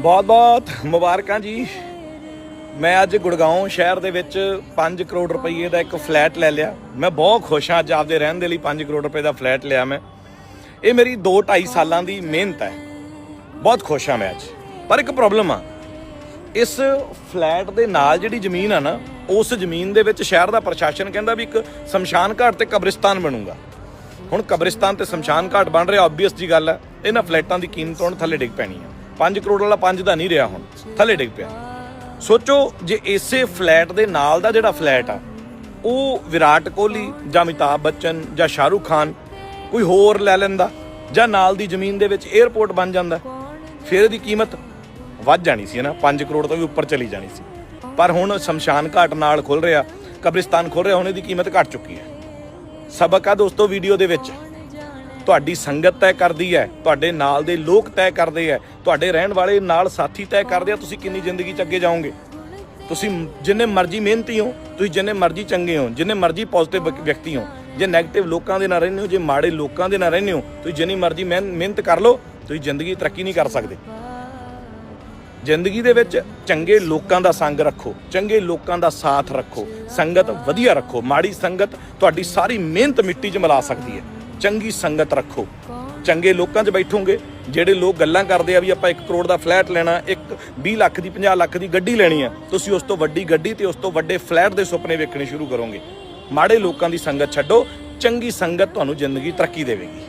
ਬਹੁਤ-ਬਹੁਤ ਮੁਬਾਰਕਾਂ ਜੀ। ਮੈਂ ਅੱਜ ਗੁੜਗਾਉਂ ਸ਼ਹਿਰ ਦੇ ਵਿੱਚ 5 ਕਰੋੜ ਰੁਪਏ ਦਾ ਇੱਕ ਫਲੈਟ ਲੈ ਲਿਆ। ਮੈਂ ਬਹੁਤ ਖੁਸ਼ ਹਾਂ ਅੱਜ ਆਪਦੇ ਰਹਿਣ ਦੇ ਲਈ 5 ਕਰੋੜ ਰੁਪਏ ਦਾ ਫਲੈਟ ਲਿਆ ਮੈਂ। ਇਹ ਮੇਰੀ 2-2.5 ਸਾਲਾਂ ਦੀ ਮਿਹਨਤ ਹੈ। ਬਹੁਤ ਖੁਸ਼ ਹਾਂ ਮੈਂ ਅੱਜ। ਪਰ ਇੱਕ ਪ੍ਰੋਬਲਮ ਆ। ਇਸ ਫਲੈਟ ਦੇ ਨਾਲ ਜਿਹੜੀ ਜ਼ਮੀਨ ਆ ਨਾ, ਉਸ ਜ਼ਮੀਨ ਦੇ ਵਿੱਚ ਸ਼ਹਿਰ ਦਾ ਪ੍ਰਸ਼ਾਸਨ ਕਹਿੰਦਾ ਵੀ ਇੱਕ ਸ਼ਮਸ਼ਾਨ ਘਾਟ ਤੇ ਕਬਰਿਸਤਾਨ ਬਣੂਗਾ। ਹੁਣ ਕਬਰਿਸਤਾਨ ਤੇ ਸ਼ਮਸ਼ਾਨ ਘਾਟ ਬਣ ਰਿਹਾ ਆਬਵੀਅਸ ਜੀ ਗੱਲ ਹੈ ਇਹਨਾਂ ਫਲੈਟਾਂ ਦੀ ਕੀਮਤ ਹੁਣ ਥੱਲੇ ਡਿੱਗ ਪੈਣੀ ਹੈ 5 ਕਰੋੜ ਵਾਲਾ 5 ਦਾ ਨਹੀਂ ਰਿਹਾ ਹੁਣ, ਥੱਲੇ ਡਿੱਗ ਪਿਆ। ਸੋਚੋ ਜੇ ਇਸੇ ਫਲੈਟ ਦੇ ਨਾਲ ਦਾ ਜਿਹੜਾ ਫਲੈਟ ਆ, ਉਹ ਵਿਰਾਟ ਕੋਹਲੀ ਜਾਂ ਅਮਿਤਾਭ ਬੱਚਨ ਜਾਂ ਸ਼ਾਹਰੁਖ ਖਾਨ ਕੋਈ ਹੋਰ ਲੈ ਲੈਂਦਾ ਜਾਂ ਨਾਲ ਦੀ ਜ਼ਮੀਨ ਦੇ ਵਿੱਚ 에ਅਰਪੋਰਟ ਬਣ ਜਾਂਦਾ, ਫਿਰ ਇਹਦੀ ਕੀਮਤ ਵੱਧ ਜਾਣੀ ਸੀ ਨਾ 5 ਕਰੋੜ ਤੋਂ ਵੀ ਉੱਪਰ ਚਲੀ ਜਾਣੀ ਸੀ। ਪਰ ਹੁਣ ਸ਼ਮਸ਼ਾਨ ਘਾਟ ਨਾਲ ਖੁੱਲ ਰਿਹਾ, ਕਬਰਿਸਤਾਨ ਖੁੱਲ ਰਿਹਾ, ਹੁਣ ਇਹਦੀ ਕੀਮਤ ਘਟ ਚੁੱਕੀ ਹੈ। ਸਬਕ ਆ ਦੋਸਤੋ ਵੀਡੀਓ ਦੇ ਵਿੱਚ। ਤੁਹਾਡੀ ਸੰਗਤ ਤੈਅ ਕਰਦੀ ਹੈ, ਤੁਹਾਡੇ ਨਾਲ ਦੇ ਲੋਕ ਤੈਅ ਕਰਦੇ ਹੈ, ਤੁਹਾਡੇ ਰਹਿਣ ਵਾਲੇ ਨਾਲ ਸਾਥੀ ਤੈਅ ਕਰਦੇ ਆ, ਤੁਸੀਂ ਕਿੰਨੀ ਜ਼ਿੰਦਗੀ 'ਚ ਅੱਗੇ ਜਾਓਗੇ? ਤੁਸੀਂ ਜਿੰਨੇ ਮਰਜ਼ੀ ਮਿਹਨਤੀ ਹੋ, ਤੁਸੀਂ ਜਿੰਨੇ ਮਰਜ਼ੀ ਚੰਗੇ ਹੋ, ਜਿੰਨੇ ਮਰਜ਼ੀ ਪੋਜ਼ਿਟਿਵ ਵਿਅਕਤੀ ਹੋ, ਜੇ 네ਗੇਟਿਵ ਲੋਕਾਂ ਦੇ ਨਾਲ ਰਹਿੰਦੇ ਹੋ, ਜੇ ਮਾੜੇ ਲੋਕਾਂ ਦੇ ਨਾਲ ਰਹਿੰਦੇ ਹੋ, ਤੁਸੀਂ ਜਿੰਨੀ ਮਰਜ਼ੀ ਮਿਹਨ- ਮਿਹਨਤ ਕਰ ਲਓ, ਤੁਸੀਂ ਜ਼ਿੰਦਗੀ ਤਰੱਕੀ ਨਹੀਂ ਕਰ ਸਕਦੇ। ਜ਼ਿੰਦਗੀ ਦੇ ਵਿੱਚ ਚੰਗੇ ਲੋਕਾਂ ਦਾ ਸੰਗ ਰੱਖੋ, ਚੰਗੇ ਲੋਕਾਂ ਦਾ ਸਾਥ ਰੱਖੋ, ਸੰਗਤ ਵਧੀਆ ਰੱਖੋ, ਮਾੜੀ ਸੰਗਤ ਤੁਹਾਡੀ ਸਾਰੀ ਮਿਹਨਤ ਮਿੱਟੀ 'ਚ ਮਿਲਾ ਸਕਦੀ ਹੈ। ਚੰਗੀ ਸੰਗਤ ਰੱਖੋ। ਚੰਗੇ ਲੋਕਾਂ 'ਚ ਬੈਠੋਗੇ ਜਿਹੜੇ ਲੋਕ ਗੱਲਾਂ ਕਰਦੇ ਆ ਵੀ ਆਪਾਂ 1 ਕਰੋੜ ਦਾ ਫਲੈਟ ਲੈਣਾ ਇੱਕ 20 ਲੱਖ ਦੀ 50 ਲੱਖ ਦੀ ਗੱਡੀ ਲੈਣੀ ਆ ਤੁਸੀਂ ਉਸ ਤੋਂ ਵੱਡੀ ਗੱਡੀ ਤੇ ਉਸ ਤੋਂ ਵੱਡੇ ਫਲੈਟ ਦੇ ਸੁਪਨੇ ਵੇਖਣੇ ਸ਼ੁਰੂ ਕਰੋਗੇ। ਮਾੜੇ ਲੋਕਾਂ ਦੀ ਸੰਗਤ ਛੱਡੋ ਚੰਗੀ ਸੰਗਤ ਤੁਹਾਨੂੰ ਜ਼ਿੰਦਗੀ ਤਰੱਕੀ ਦੇਵੇਗੀ।